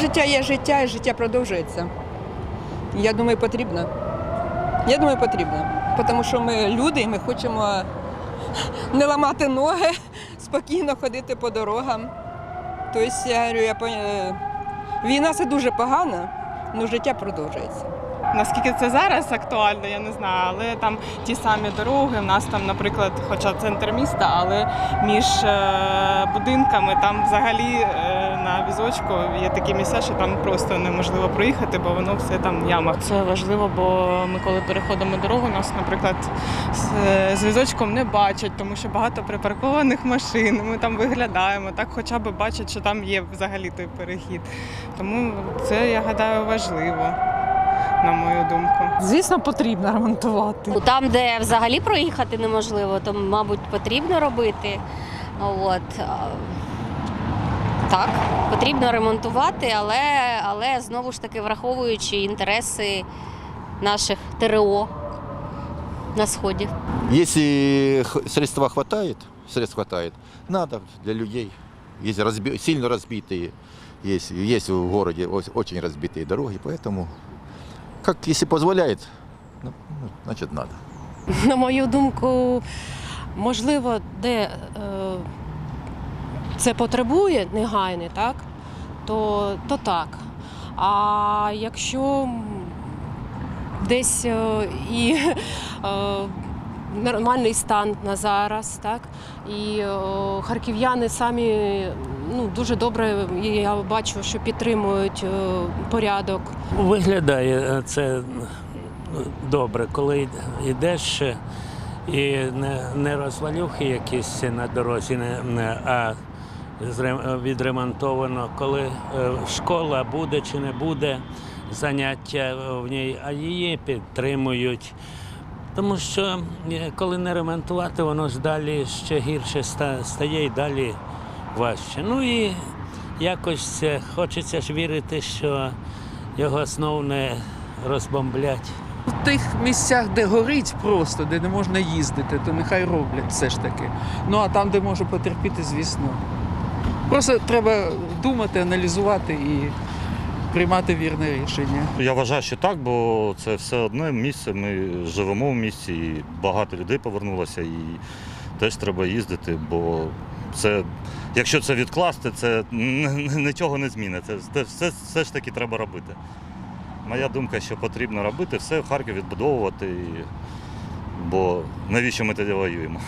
життя є життя, і життя продовжується. Я думаю, потрібно. Я думаю, потрібно. Тому що ми люди, і ми хочемо не ламати ноги, спокійно ходити по дорогам. Тобто, я говорю, я, війна це дуже погано, але життя продовжується. Наскільки це зараз актуально, я не знаю, але там ті самі дороги. У нас там, наприклад, хоча центр міста, але між е, будинками там взагалі е, на візочку є такі місця, що там просто неможливо проїхати, бо воно все там в ямах. Це важливо, бо ми коли переходимо дорогу, нас, наприклад, з, з візочком не бачать, тому що багато припаркованих машин. Ми там виглядаємо, так хоча б бачать, що там є взагалі той перехід. Тому це я гадаю важливо на мою думку. Звісно, потрібно ремонтувати. Там, де взагалі проїхати неможливо, то, мабуть, потрібно робити. От. а, Так, потрібно ремонтувати, але, але знову ж таки враховуючи інтереси наших ТРО на сході. Если х- средства хватает, средств хватает, надо для людей. Есть разби- сильно разбитые, есть, есть в городе ос- очень разбитые дороги, поэтому, как если позволяет, ну, ну, значит надо. На мою думку, можливо, де е, це потребує негайне, так, то, то так. А якщо десь е, і е, нормальний стан на зараз, так, і е, харків'яни самі ну, дуже добре, я бачу, що підтримують е, порядок. Виглядає е, це ну, добре, коли йдеш е, і не, розвалюхи якісь на дорозі, а відремонтовано, коли е, школа буде чи не буде заняття в ній, а її підтримують. Тому що е, коли не ремонтувати, воно ж далі ще гірше стає і далі важче. Ну і якось е, хочеться ж вірити, що його знов не розбомблять. В тих місцях, де горить просто, де не можна їздити, то нехай роблять все ж таки. Ну а там, де може потерпіти, звісно. Просто треба думати, аналізувати і приймати вірне рішення. Я вважаю, що так, бо це все одне місце. Ми живемо в місті, і багато людей повернулося, і теж треба їздити, бо це, якщо це відкласти, це нічого не змінить. Це, все, все ж таки треба робити. Моя думка, що потрібно робити все в Харкові відбудовувати, бо навіщо ми тоді воюємо?